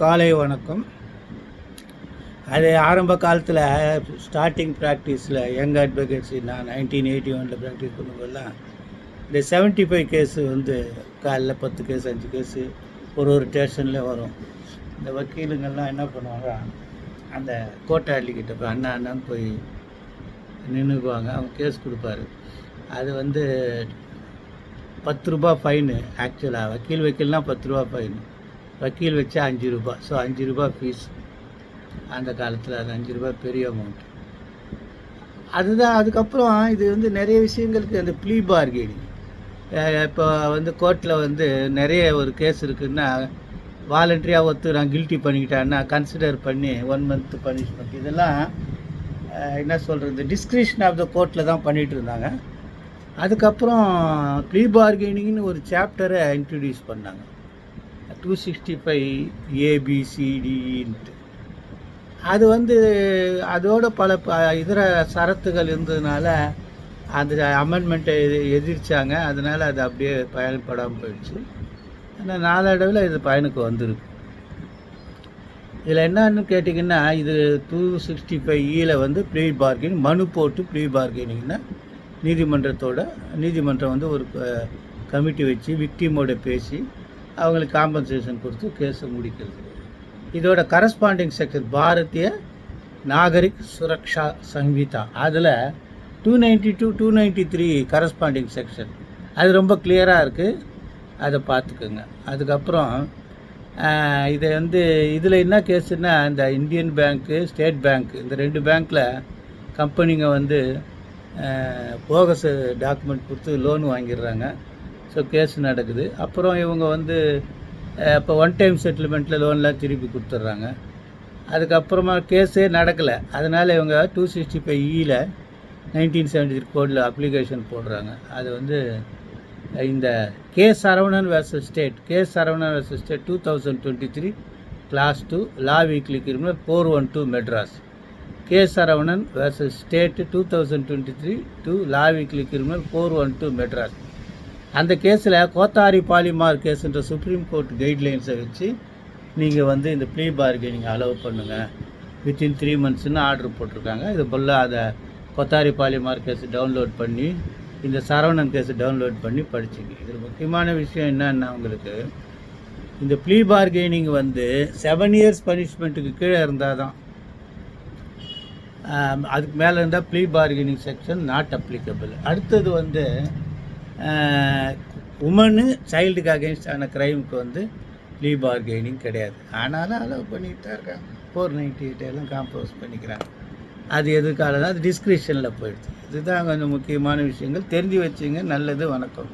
காலை வணக்கம். அது ஆரம்ப காலத்தில் ஸ்டார்டிங் ப்ராக்டிஸில் யங் அட்வொகேட்ஸி நான் நைன்டீன் எயிட்டி ஒனில் ப்ராக்டிஸ் பண்ணும்போதெல்லாம் இந்த செவன்ட்டி ஃபைவ் கேஸு வந்து காலைல பத்து கேஸ் அஞ்சு கேஸு ஒரு ஒரு ஸ்டேஷனில் வரும். இந்த வக்கீலுங்கள்லாம் என்ன பண்ணுவாங்க அந்த கோட்டாளிக்கிட்ட போய் அண்ணா அண்ணான்னு போய் நின்றுக்குவாங்க அவங்க கேஸ் கொடுப்பாரு. அது வந்து பத்து ரூபா ஃபைனு ஆக்சுவலாக வக்கீல் வக்கீல்னால் பத்து ரூபா ஃபைனு வக்கீல் வச்சா அஞ்சு ரூபா. ஸோ அஞ்சு ரூபா ஃபீஸ் அந்த காலத்தில் அது அஞ்சு ரூபா பெரிய அமௌண்ட் அதுதான் அதுக்கப்புறம் இது வந்து நிறைய விஷயங்களுக்கு அந்த ப்ளீ பார்கெனிங் இப்போ வந்து கோர்ட்டில் வந்து நிறைய ஒரு கேஸ் இருக்குதுன்னா வாலண்டரியாக ஒத்து நான் கில்ட்டி பண்ணிக்கிட்டேன்னா கன்சிடர் பண்ணி ஒன் மந்த் பனிஷ்மெண்ட் இதெல்லாம் என்ன சொல்கிறது டிஸ்கிரிப்ஷன் ஆஃப் த கோர்ட்டில் தான் பண்ணிகிட்டு இருந்தாங்க. அதுக்கப்புறம் ப்ளீ பார்கெனிங்னு ஒரு சாப்டரை இன்ட்ரடியூஸ் பண்ணாங்க. டூ சிக்ஸ்டி ஃபைவ் ஏபிசிடின்ட்டு அது வந்து அதோட பல ப இதர சரத்துகள் இருந்ததுனால அந்த அமெண்ட்மெண்ட்டை எதிர்த்தாங்க அதனால் அது அப்படியே பயன்படாமல் போயிடுச்சு. ஆனால் நாளடைவில் இது பயனுக்கு வந்திருக்கு. இதில் என்னன்னு கேட்டிங்கன்னா இது டூ சிக்ஸ்டி ஃபைவ் ஈல வந்து ப்ரீ பார்கெனிங் மனு போட்டு ப்ரீ பார்கெனிங்னா நீதிமன்றத்தோட நீதிமன்றம் வந்து ஒரு கமிட்டி வச்சு விக்டிமோட பேசி அவங்களுக்கு காம்பன்சேஷன் கொடுத்து கேஸை முடிக்கிறது. இதோட கரஸ்பாண்டிங் செக்ஷன் பாரதிய நாகரிக் சுரக்ஷா சங்கீதா. அதில் two ninety two two ninety three corresponding section அது ரொம்ப கிளியராக இருக்குது அதை பார்த்துக்குங்க. அதுக்கப்புறம் இதை வந்து இதில் என்ன கேஸுன்னா இந்த இந்தியன் பேங்க்கு ஸ்டேட் பேங்க் இந்த ரெண்டு பேங்க்கில் கம்பெனிங்க வந்து போகஸ் டாக்குமெண்ட் கொடுத்து லோன் வாங்கிடுறாங்க. ஸோ கேஸ் நடக்குது. அப்புறம் இவங்க வந்து இப்போ ஒன் டைம் செட்டில்மெண்ட்டில் லோன்லாம் திருப்பி கொடுத்துட்றாங்க அதுக்கப்புறமா கேஸே நடக்கலை. அதனால் இவங்க டூ சிக்ஸ்டி ஃபைவ் இயில் நைன்டீன் செவன்டி த்ரீ கோடில் அப்ளிகேஷன் போடுறாங்க. அது வந்து இந்த K Saravanan versus state K Saravanan versus state two thousand twenty three class two law weekly criminal four one two Madras K Saravanan versus state two thousand twenty three two law weekly criminal four one two Madras அந்த கேஸில் Kothari polymer கேஸுன்ற supreme court கைட்லைன்ஸை வச்சு நீங்கள் வந்து இந்த plea bargaining allow பண்ணுங்கள் within three மந்த்ஸ்னு ஆர்டர் போட்டிருக்காங்க. இது போல் அதை கொத்தாரி பாலிமார் கேஸ் டவுன்லோட் பண்ணி இந்த சரவணன் கேஸ் டவுன்லோட் பண்ணி படிச்சுங்க. இதில் முக்கியமான விஷயம் என்னென்னா உங்களுக்கு இந்த ப்ளீ பார்கெனிங் வந்து செவன் இயர்ஸ் பனிஷ்மெண்ட்டுக்கு கீழே இருந்தால் தான் அதுக்கு மேலே இருந்தால் plea bargaining section not applicable அடுத்தது வந்து உமனு சைல்டுக்கு அகேன்ஸ்டான க்ரைமுக்கு வந்து ப்ளீ பார்கெனிங் கிடையாது. ஆனாலும் அலோவ் பண்ணிட்டு தான் இருக்காங்க. ஃபோர் நைன்டி எயிட் எல்லாம் காம்ப்ரோஸ் பண்ணிக்கிறாங்க. அது எதுக்காக அது டிஸ்கிரிப்ஷனில் போயிடுது. இதுதான் கொஞ்சம் முக்கியமான விஷயங்கள். தெரிஞ்சு வச்சுங்க. நல்லது வணக்கம்.